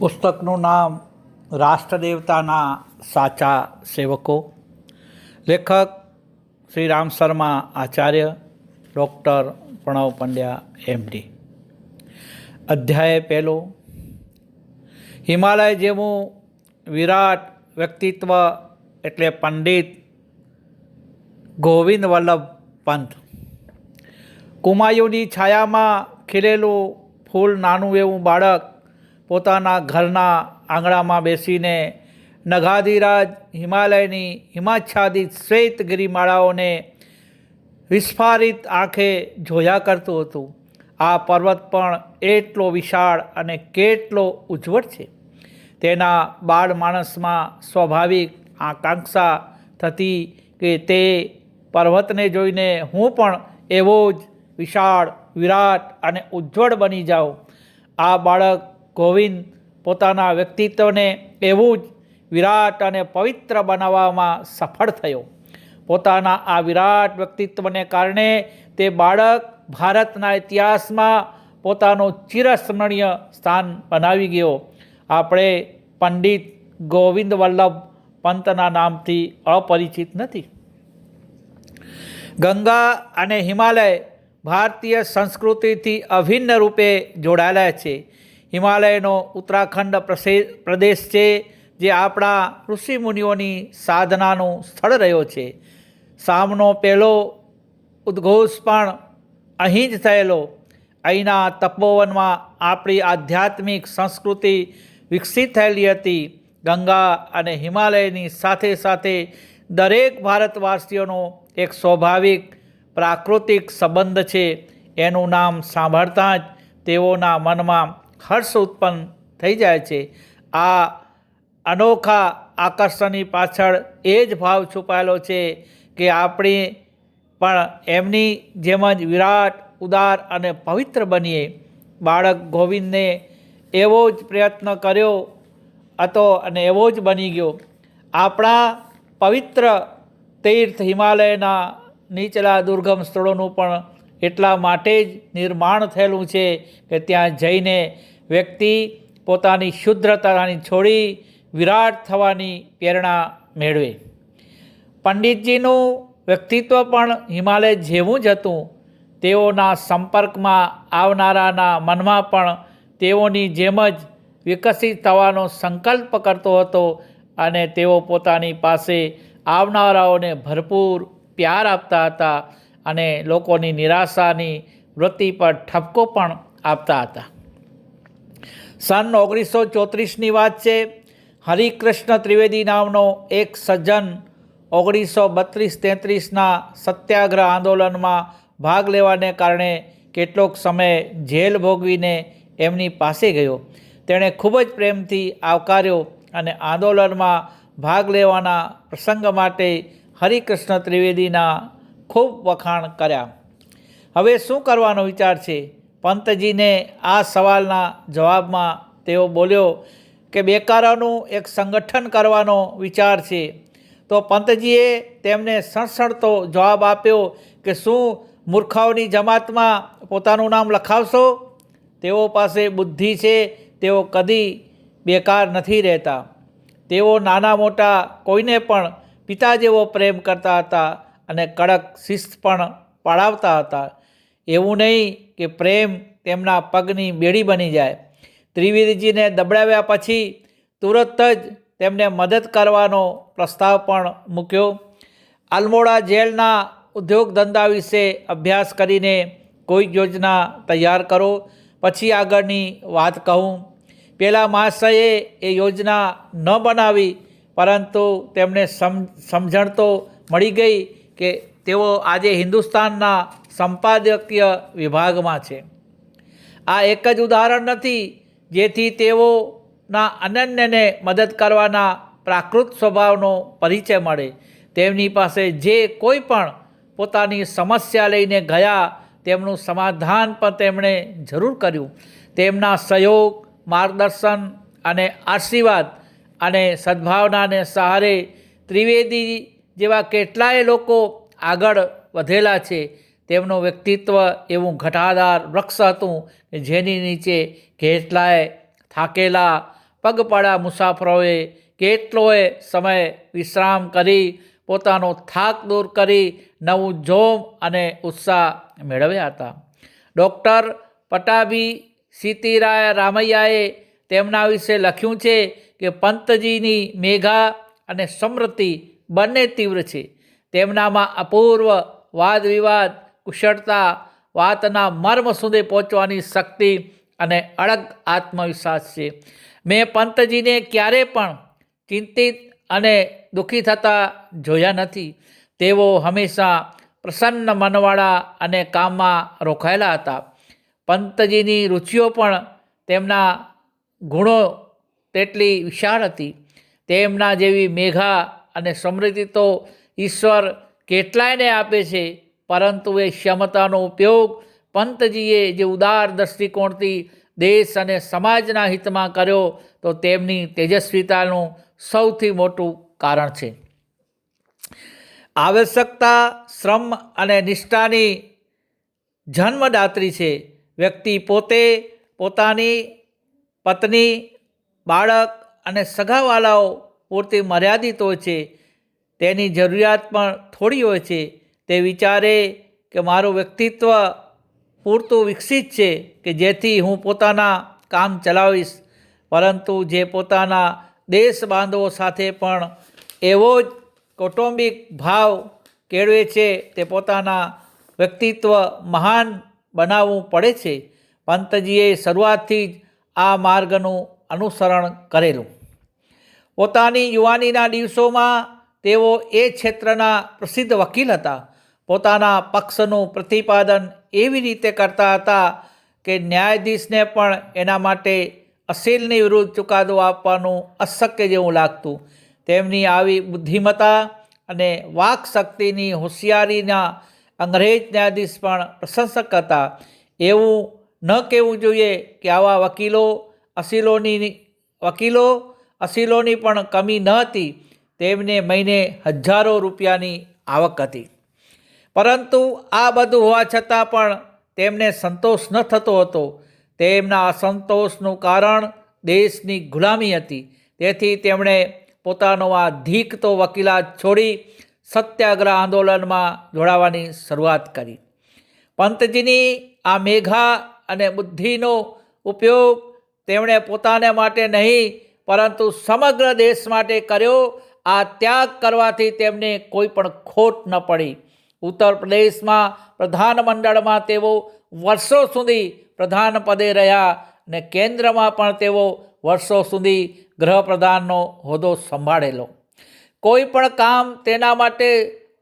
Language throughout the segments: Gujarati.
પુસ્તકનું નામ રાષ્ટ્રદેવતાના સાચા સેવકો, લેખક શ્રી રામ શર્મા આચાર્ય, ડૉક્ટર પ્રણવ પંડ્યા, એમડી. અધ્યાય પહેલો. હિમાલય જેવું વિરાટ વ્યક્તિત્વ એટલે પંડિત ગોવિંદ વલ્લભ પંત. કુમાયુની છાયામાં ખીલેલું ફૂલ નાનું એવું બાળક પોતાના ઘરના આંગણામાં બેસીને નગાધિરાજ હિમાલયની હિમાચ્છાદિત શ્વેત ગિરિમાળાઓને વિસ્ફારિત આંખે જોયા કરતું હતું. આ પર્વત પણ એટલો વિશાળ અને કેટલો ઉજ્જવળ છે. તેના બાળ માણસમાં સ્વાભાવિક આકાંક્ષા થતી કે તે પર્વતને જોઈને હું પણ એવો જ વિશાળ, વિરાટ અને ઉજ્જવળ બની જાઉં. આ બાળક ગોવિંદ પોતાના વ્યક્તિત્વને એવું જ વિરાટ અને પવિત્ર બનાવવામાં સફળ થયો. પોતાના આ વિરાટ વ્યક્તિત્વને કારણે તે બાળક ભારતના ઇતિહાસમાં પોતાનું ચિરસ્મરણીય સ્થાન બનાવી ગયો. આપણે પંડિત ગોવિંદ વલ્લભ પંતના નામથી અપરિચિત નથી. ગંગા અને હિમાલય ભારતીય સંસ્કૃતિથી અભિન્ન રૂપે જોડાયેલા છે. હિમાલયનો ઉત્તરાખંડ પ્રદેશ છે, જે આપણા ઋષિમુનિઓની સાધનાનું સ્થળ રહ્યો છે. સામનો પહેલો ઉદ્ઘોષ પણ અહીં જ થયેલો. અહીંના તપોવનમાં આપણી આધ્યાત્મિક સંસ્કૃતિ વિકસિત થયેલી હતી. ગંગા અને હિમાલયની સાથે સાથે દરેક ભારતવાસીઓનો એક સ્વાભાવિક પ્રાકૃતિક સંબંધ છે. એનું નામ સાંભળતા જ તેઓના મનમાં હર્ષ ઉત્પન્ન થઈ જાય છે. આ અનોખા આકર્ષણની પાછળ એ જ ભાવ છુપાયેલો છે કે આપણે પણ એમની જેમ જ વિરાટ, ઉદાર અને પવિત્ર બનીએ. બાળક ગોવિંદને એવો જ પ્રયત્ન કર્યો હતો અને એવો જ બની ગયો. આપણા પવિત્ર તીર્થ હિમાલયના નીચલા દુર્ગમ સ્થળોનું પણ એટલા માટે જ નિર્માણ થયેલું છે કે ત્યાં જઈને વ્યક્તિ પોતાની શુદ્રતાની છોડી વિરાટ થવાની પ્રેરણા મેળવે. પંડિતજીનું વ્યક્તિત્વ પણ હિમાલય જેવું જ હતું. તેઓના સંપર્કમાં આવનારાના મનમાં પણ તેઓની જેમ જ વિકસિત થવાનો સંકલ્પ કરતો હતો અને તેઓ પોતાની પાસે આવનારાઓને ભરપૂર પ્યાર આપતા હતા. અને લોકોની નિરાશાની વૃત્તિ પર ઠપકો પણ આપતા હતા. સન ઓગણીસો ચોત્રીસની વાત છે. હરિકૃષ્ણ ત્રિવેદી નામનો એક સજ્જન ઓગણીસો બત્રીસ તેત્રીસના સત્યાગ્રહ આંદોલનમાં ભાગ લેવાને કારણે કેટલોક સમય જેલ ભોગવીને એમની પાસે ગયો. તેણે ખૂબ જ પ્રેમથી આવકાર્યો અને આંદોલનમાં ભાગ લેવાના પ્રસંગ માટે હરિકૃષ્ણ ત્રિવેદીના ખૂબ વખાણ કર્યા. હવે શું કરવાનો વિચાર છે? પંતજીને આ સવાલના જવાબમાં તેઓ બોલ્યો કે બેકારોનું એક સંગઠન કરવાનો વિચાર છે. તો પંતજીએ તેમને સણસણતો જવાબ આપ્યો કે શું મૂર્ખાઓની જમાતમાં પોતાનું નામ લખાવશો? તેઓ પાસે બુદ્ધિ છે, તેઓ કદી બેકાર નથી રહેતા. તેઓ નાના મોટા કોઈને પણ પિતા જેવો પ્રેમ કરતા હતા. અને કડક શિસ્ત પણ પાળાવતા હતા. એવું નહીં કે પ્રેમ તેમના પગની બેડી બની જાય. ત્રિવેદીજીને દબડાવ્યા પછી તુરત જ તેમને મદદ કરવાનો પ્રસ્તાવ પણ મૂક્યો. આલમોડા જેલના ઉદ્યોગ ધંધા વિશે અભ્યાસ કરીને કોઈ યોજના તૈયાર કરો. પછી આગળની વાત કહું. પહેલાં મહાશયે એ યોજના ન બનાવી, પરંતુ તેમને સમ, સમજણ તો મળી ગઈ કે તેઓ આજે હિન્દુસ્તાનના સંપાદકીય વિભાગમાં છે. આ એક જ ઉદાહરણ નથી, જેથી તેઓના અનન્યને મદદ કરવાના પ્રાકૃત સ્વભાવનો પરિચય મળે. તેમની પાસે જે કોઈ પણ પોતાની સમસ્યા લઈને ગયા, તેમનું સમાધાન પણ તેમણે જરૂર કર્યું. તેમના સહયોગ, માર્ગદર્શન અને આશીર્વાદ અને સદ્ભાવનાને સહારે ત્રિવેદી જેવા કેટલાય લોકો આગળ વધેલા છે, તેમનું વ્યક્તિત્વ એવું ઘટાદાર વૃક્ષ હતું કે જેની નીચે કેટલાય થાકેલા પગપાળા મુસાફરોએ કેટલોય સમય વિશ્રામ કરી, પોતાનો થાક દૂર કરી, નવું જોમ અને ઉત્સાહ મેળવ્યા હતા. ડૉક્ટર પટાભી સીતિરાય રામૈયાએ તેમના વિશે લખ્યું છે કે પંતજીની મેઘા અને સમૃદ્ધિ બંને તીવ્ર છે. તેમનામાં અપૂર્વ વાદ વિવાદ કુશળતા, વાતના મર્મ સુધી પહોંચવાની શક્તિ અને અડગ આત્મવિશ્વાસ છે. મેં પંતજીને ક્યારે પણ ચિંતિત અને દુઃખી થતા જોયા નથી. તેઓ હંમેશા પ્રસન્ન મનવાળા અને કામમાં રોકાયેલા હતા. પંતજીની રુચિઓ પણ તેમના ગુણો તેટલી વિશાળ હતી. તેમના જેવી મેઘા અને સમૃદ્ધિ તો ઈશ્વર કેટલાયને આપે છે, પરંતુ એ ક્ષમતાનો ઉપયોગ પંતજીએ જે ઉદાર દૃષ્ટિકોણથી દેશ અને સમાજના હિતમાં કર્યો, તો તેમની તેજસ્વીતાનું સૌથી મોટું કારણ છે. આવશ્યકતા, શ્રમ અને નિષ્ઠાની જન્મદાત્રી છે. વ્યક્તિ પોતે પોતાની પત્ની, બાળક અને સગાવાલાઓ પૂરતી મર્યાદિત હોય છે, તેની જરૂરિયાત પણ થોડી હોય છે. તે વિચારે કે મારું વ્યક્તિત્વ પૂરતું વિકસિત છે કે જેથી હું પોતાના કામ ચલાવીશ. પરંતુ જે પોતાના દેશ બાંધવો સાથે પણ એવો જ કૌટુંબિક ભાવ કેળવે છે, તે પોતાના વ્યક્તિત્વ મહાન બનાવવું પડે છે. પંતજીએ શરૂઆતથી જ આ માર્ગનું અનુસરણ કરેલું. પોતાની યુવાનીના દિવસોમાં તેઓ એ ક્ષેત્રના પ્રસિદ્ધ વકીલ હતા. પોતાના પક્ષનું પ્રતિપાદન એવી રીતે કરતા હતા કે ન્યાયાધીશને પણ એના માટે અસીલની વિરુદ્ધ ચુકાદો આપવાનું અશક્ય જેવું લાગતું. તેમની આવી બુદ્ધિમત્તા અને વાક શક્તિની હોશિયારીના અંગ્રેજ ન્યાયાધીશ પણ પ્રશંસક હતા. એવું ન કહેવું જોઈએ કે આવા વકીલો, અસીલોની વકીલો અસીલોની પણ કમી ન હતી. તેમને મહિને હજારો રૂપિયાની આવક હતી. પરંતુ આ બધું હોવા છતાં પણ તેમને સંતોષ ન થતો હતો. તેમના અસંતોષનું કારણ દેશની ગુલામી હતી. તેથી તેમણે પોતાનો આ ધીકતો વકીલાત છોડી સત્યાગ્રહ આંદોલનમાં જોડાવાની શરૂઆત કરી. પંતજીની આ મેઘા અને બુદ્ધિનો ઉપયોગ તેમણે પોતાને માટે નહીં પરંતુ સમગ્ર દેશ માટે કર્યો આ ત્યાગ કરવાથી તેમને કોઈ પણ ખોટ ન પડી. ઉત્તર પ્રદેશમાં પ્રધાનમંડળમાં તેઓ વર્ષો સુધી પ્રધાન પદે રહ્યા અને કેન્દ્રમાં પણ તેઓ વર્ષો સુધી ગૃહપ્રધાનનો હોદ્દો સંભાળેલો. કોઈ પણ કામ તેના માટે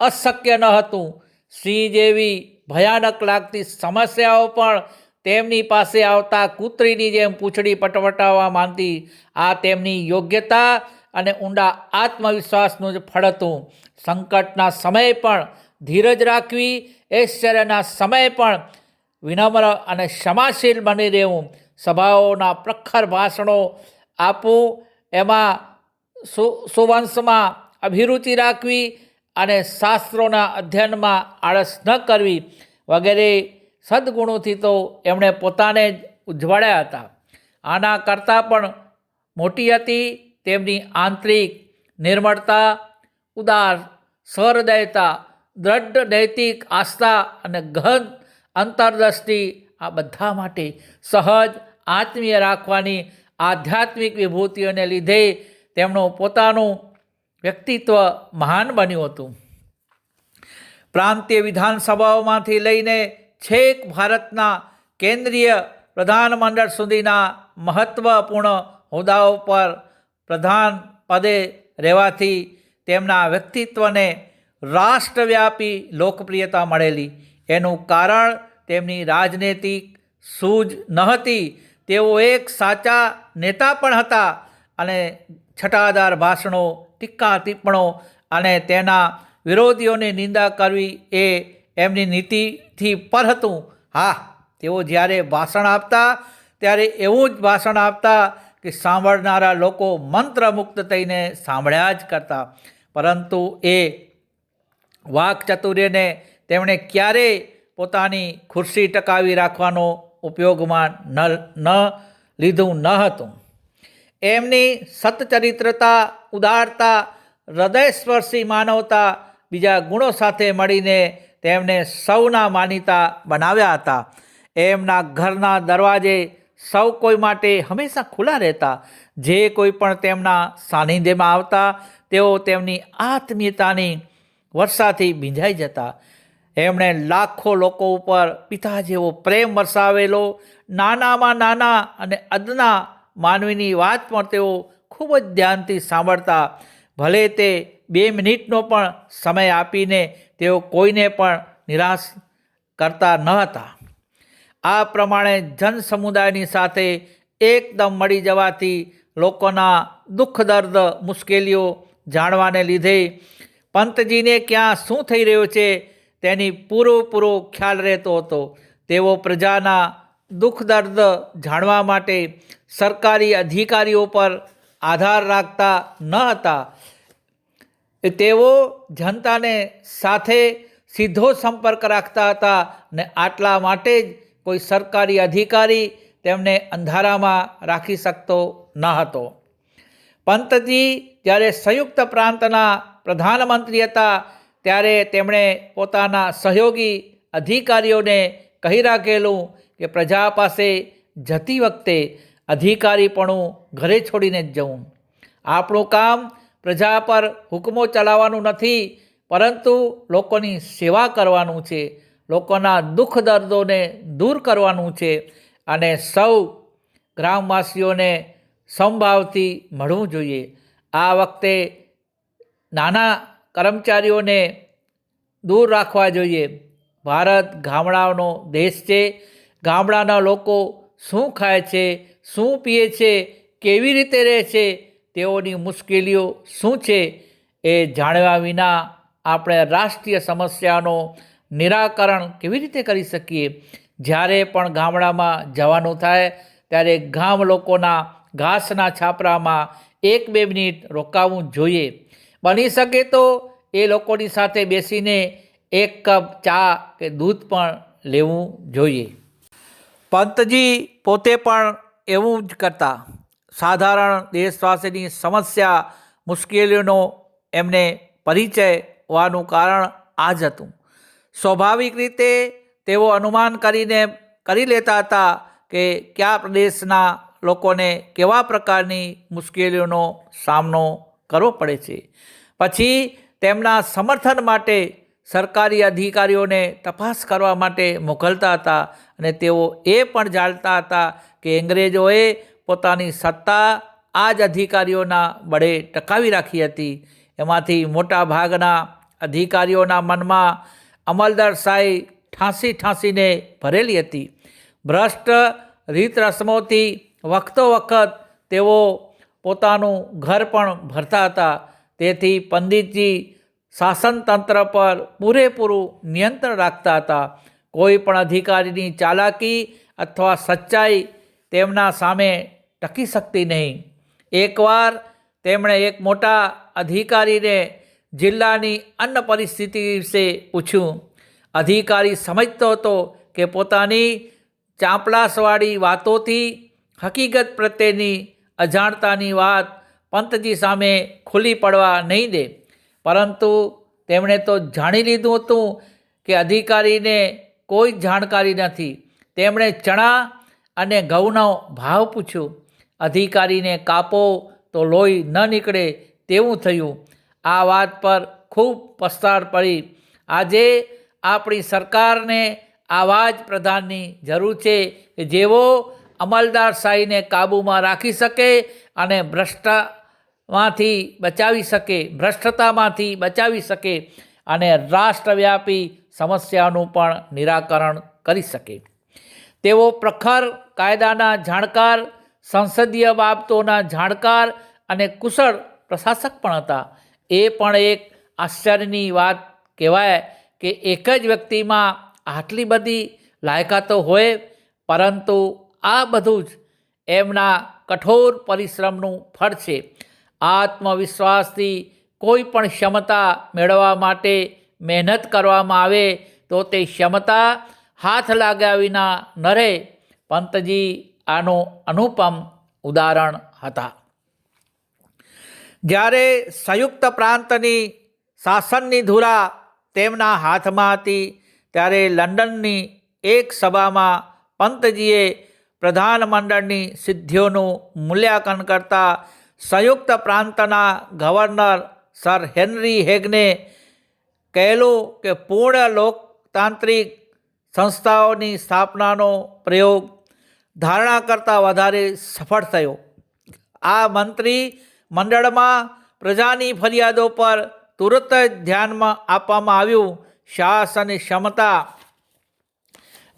અશક્ય ન હતું. સિંહ જેવી ભયાનક લાગતી સમસ્યાઓ પણ તેમની પાસે આવતા કૂતરીની જેમ પૂંછડી પટવટાવવા માંગતી, આ તેમની યોગ્યતા અને ઊંડા આત્મવિશ્વાસનું જ ફળ હતું. સંકટના સમયે પણ ધીરજ રાખવી, ઐશ્વર્યના સમયે પણ વિનમ્ર અને ક્ષમાશીલ બની રહેવું. સભાઓના પ્રખર ભાષણો આપવું, એમાં સુ, સુવંશમાં અભિરુચિ રાખવી અને શાસ્ત્રોના અધ્યયનમાં આળસ ન કરવી વગેરે સદગુણોથી તો એમણે પોતાને જ ઉજવાડ્યા હતા. આના કરતાં પણ મોટી હતી તેમની આંતરિક નિર્મળતા, ઉદાર સહૃદયતા દ્રઢ નૈતિક આસ્થા અને ગહન અંતરદ્રષ્ટિ આ બધા માટે સહજ આત્મીય રાખવાની આધ્યાત્મિક વિભૂતિઓને લીધે તેમનું પોતાનું વ્યક્તિત્વ મહાન બન્યું હતું. પ્રાંતીય વિધાનસભાઓમાંથી લઈને છેક ભારતના કેન્દ્રીય પ્રધાનમંડળ સુધીના મહત્ત્વપૂર્ણ હોદ્દાઓ પર પ્રધાન પદે રહેવાથી તેમના વ્યક્તિત્વને રાષ્ટ્રવ્યાપી લોકપ્રિયતા મળેલી. એનું કારણ તેમની રાજનૈતિક સૂઝ હતી તેઓ એક સાચા નેતા પણ હતા અને છટાદાર ભાષણો, ટીકા ટિપ્પણો અને તેના વિરોધીઓની નિંદા કરવી એ એમની નીતિથી પર હતું. હા, તેઓ જ્યારે ભાષણ આપતા, ત્યારે એવું જ ભાષણ આપતા કે સાંભળનારા લોકો મંત્રમુક્ત થઈને સાંભળ્યા જ કરતા. પરંતુ એ વાકચતુર્યને તેમણે ક્યારેય પોતાની ખુરશી ટકાવી રાખવાનો ઉપયોગમાં ન ન લીધું ન હતું. એમની સતચરિત્રતા, ઉદારતા, હૃદયસ્પર્શી માનવતા બીજા ગુણો સાથે મળીને તેમને સૌના માનીતા બનાવ્યા હતા. એમના ઘરના દરવાજે સૌ કોઈ માટે હંમેશા ખુલ્લા રહેતા. જે કોઈ પણ તેમના સાનિધ્યમાં આવતા, તેઓ તેમની આત્મીયતાની વર્ષાથી ભીંજાઈ જતા. એમણે લાખો લોકો ઉપર પિતા જેવો પ્રેમ વરસાવેલો. નાનામાં નાના અને અદના માનવીની વાત પણ તેઓ ખૂબ જ ધ્યાનથી સાંભળતા. ભલે તે બે મિનિટનો પણ સમય આપીને તેઓ કોઈને પણ નિરાશ કરતા ન હતા. આ પ્રમાણે જન સમુદાયની સાથે એકદમ મળી જવાથી લોકોના દુઃખ દર્દ, મુશ્કેલીઓ જાણવાને લીધે પંતજીને ક્યાં શું થઈ રહ્યું છે તેની પૂરો ખ્યાલ રહેતો હતો. તેઓ પ્રજાના દુઃખ દર્દ જાણવા માટે સરકારી અધિકારીઓ પર આધાર રાખતા ન હતા. તેઓ જનતાને સાથે સીધો સંપર્ક રાખતા હતા ને આટલા માટે જ કોઈ સરકારી અધિકારી તેમને અંધારામાં રાખી શકતો ન હતો. પંતજી જ્યારે સંયુક્ત પ્રાંતના પ્રધાનમંત્રી હતા, ત્યારે તેમણે પોતાના સહયોગી અધિકારીઓને કહી રાખેલું કે પ્રજા પાસે જતી વખતે અધિકારીપણું ઘરે છોડીને જ જવું. આપણું કામ પ્રજા પર હુકમો ચલાવવાનું નથી, પરંતુ લોકોની સેવા કરવાનું છે, લોકોના દુઃખ દર્દોને દૂર કરવાનું છે અને સૌ ગ્રામવાસીઓને સમભાવથી મળવું જોઈએ. આ વખતે નાના કર્મચારીઓને દૂર રાખવા જોઈએ. ભારત ગામડાઓનો દેશ છે. ગામડાના લોકો શું ખાય છે, શું પીએ છે, કેવી રીતે રહે છે તેઓની મુશ્કેલીઓ શું છે એ જાણવા વિના આપણે રાષ્ટ્રીય સમસ્યાનો નિરાકરણ કેવી રીતે કરી શકીએ? જ્યારે પણ ગામડામાં જવાનું થાય, ત્યારે ગામ લોકોના ઘાસના છાપરામાં એક બે મિનિટ રોકાવું જોઈએ. બની શકે તો એ લોકોની સાથે બેસીને એક કપ ચા કે દૂધ પણ લેવું જોઈએ. પંતજી પોતે પણ એવું જ કરતા. સાધારણ દેશવાસીની સમસ્યા, મુશ્કેલીઓનો એમને પરિચય હોવાનું કારણ આ જ હતું. સ્વાભાવિક રીતે તેઓ અનુમાન કરીને કરી લેતા હતા કે કયા પ્રદેશના લોકોને કેવા પ્રકારની મુશ્કેલીઓનો સામનો કરવો પડે છે. પછી તેમના સમર્થન માટે સરકારી અધિકારીઓને તપાસ કરવા માટે મોકલતા હતા અને તેઓ એ પણ જાણતા હતા કે અંગ્રેજોએ પોતાની સત્તા આ જ અધિકારીઓના બળે ટકાવી રાખી હતી. એમાંથી મોટા ભાગના અધિકારીઓના મનમાં અમલદારશાહી ઠાંસી ઠાંસીને ભરેલી હતી. ભ્રષ્ટ રીત રસમોથી વખતો વખત તેઓ પોતાનું ઘર પણ ભરતા હતા. તેથી પંડિતજી શાસનતંત્ર પર પૂરેપૂરું નિયંત્રણ રાખતા હતા. કોઈ પણ અધિકારીની ચાલાકી અથવા સચ્ચાઈ તેમના સામે ટકી શકતી નહીં. એકવાર તેમણે એક મોટા અધિકારીને જિલ્લાની અન્ન પરિસ્થિતિ વિશે પૂછ્યું. અધિકારી સમજતો હતો કે પોતાની ચાંપલાસવાળી વાતોથી હકીકત પ્રત્યેની અજાણતાની વાત પંતજી સામે ખુલ્લી પડવા નહીં દે. પરંતુ તેમણે તો જાણી લીધું હતું કે અધિકારીને કોઈ જાણકારી નથી. તેમણે ચણા અને ઘઉંનો ભાવ પૂછ્યો. અધિકારીને કાપો તો લોહી ન નીકળે તેવું થયું. આ વાત પર ખૂબ પસ્તાર પડી. આજે આપણી સરકારને આવા જ પ્રધાનની જરૂર છે કે જેઓ અમલદારશાહીને કાબૂમાં રાખી શકે અને ભ્રષ્ટમાંથી બચાવી શકે, ભ્રષ્ટતામાંથી બચાવી શકે અને રાષ્ટ્રવ્યાપી સમસ્યાનું પણ નિરાકરણ કરી શકે. તેઓ પ્રખર કાયદાના જાણકાર સંસદીય બાબતોના જાણકાર અને કુશળ પ્રશાસક પણ હતા. એ પણ એક આશ્ચર્યની વાત કહેવાય કે એક જ વ્યક્તિમાં આટલી બધી લાયકાતો હોય, પરંતુ આ બધું જ એમના કઠોર પરિશ્રમનું ફળ છે. આત્મવિશ્વાસથી કોઈ પણ ક્ષમતા મેળવવા માટે મહેનત કરવામાં આવે તો તે ક્ષમતા હાથ લાગ્યા વિના ન રહે પંતજી આનું અનુપમ ઉદાહરણ હતા. જ્યારે સંયુક્ત પ્રાંતની શાસનની ધુરા તેમના હાથમાં હતી, ત્યારે લંડનની એક સભામાં પંતજીએ પ્રધાનમંડળની સિદ્ધિઓનું મૂલ્યાંકન કરતા સંયુક્ત પ્રાંતના ગવર્નર સર હેનરી હેગને કહેલું કે પૂર્ણ લોકતાંત્રિક સંસ્થાઓની સ્થાપનાનો પ્રયોગ ધારણા કરતાં વધારે સફળ થયો. આ મંત્રી મંડળમાં પ્રજાની ફરિયાદો પર તુરત જ ધ્યાનમાં આપવામાં આવ્યું. શાસનની ક્ષમતા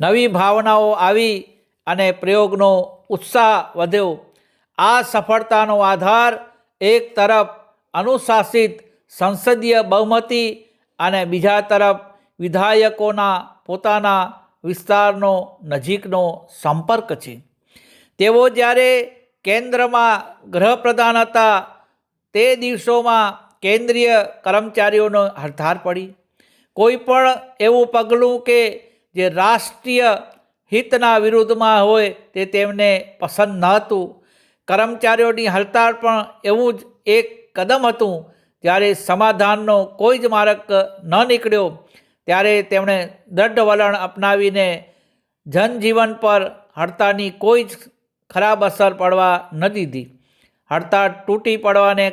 નવી ભાવનાઓ આવી અને પ્રયોગનો ઉત્સાહ વધ્યો. આ સફળતાનો આધાર એક તરફ અનુશાસિત સંસદીય બહુમતી અને બીજા તરફ વિધાયકોના પોતાના વિસ્તારનો, નજીકનો સંપર્ક છે. તેઓ જ્યારે કેન્દ્રમાં ગૃહપ્રધાન હતા, તે દિવસોમાં કેન્દ્રીય કર્મચારીઓનો હડતાળ પડી. કોઈ પણ એવું પગલું કે જે રાષ્ટ્રીય હિતના વિરુદ્ધમાં હોય, તે તેમને પસંદ ન હતું. કર્મચારીઓની હડતાળ પણ એવું જ એક કદમ હતું, જ્યારે સમાધાનનો કોઈ જ માર્ગ ન નીકળ્યો. ત્યારે તેમણે દ્રઢ વલણ અપનાવીને જનજીવન પર હડતાળની કોઈ જ ખરાબ અસર પડવા ન દીધી. હડતાળ તૂટી પડવાને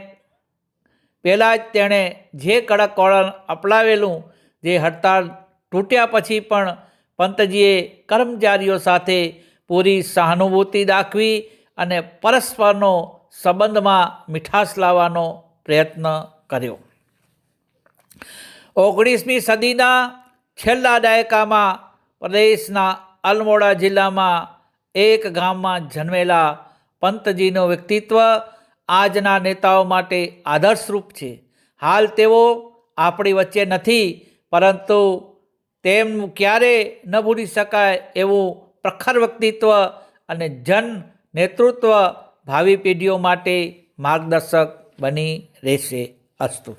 પહેલાં જ તેણે જે કડક વલણ અપનાવેલું, જે હડતાળ તૂટ્યા પછી પણ પંતજીએ કર્મચારીઓ સાથે પૂરી સહાનુભૂતિ દાખવી અને પરસ્પરનો સંબંધમાં મીઠાશ લાવવાનો પ્રયત્ન કર્યો. ઓગણીસમી સદીના છેલ્લા દાયકામાં પ્રદેશના અલમોડા જિલ્લામાં એક ગામમાં જન્મેલા પંતજીનું વ્યક્તિત્વ આજના નેતાઓ માટે આદર્શરૂપ છે. હાલ તેઓ આપણી વચ્ચે નથી, પરંતુ તેમનું ક્યારે ન ભૂલી શકાય એવું પ્રખર વ્યક્તિત્વ અને જન નેતૃત્વ ભાવિ પેઢીઓ માટે માર્ગદર્શક બની રહેશે અસ્તુ.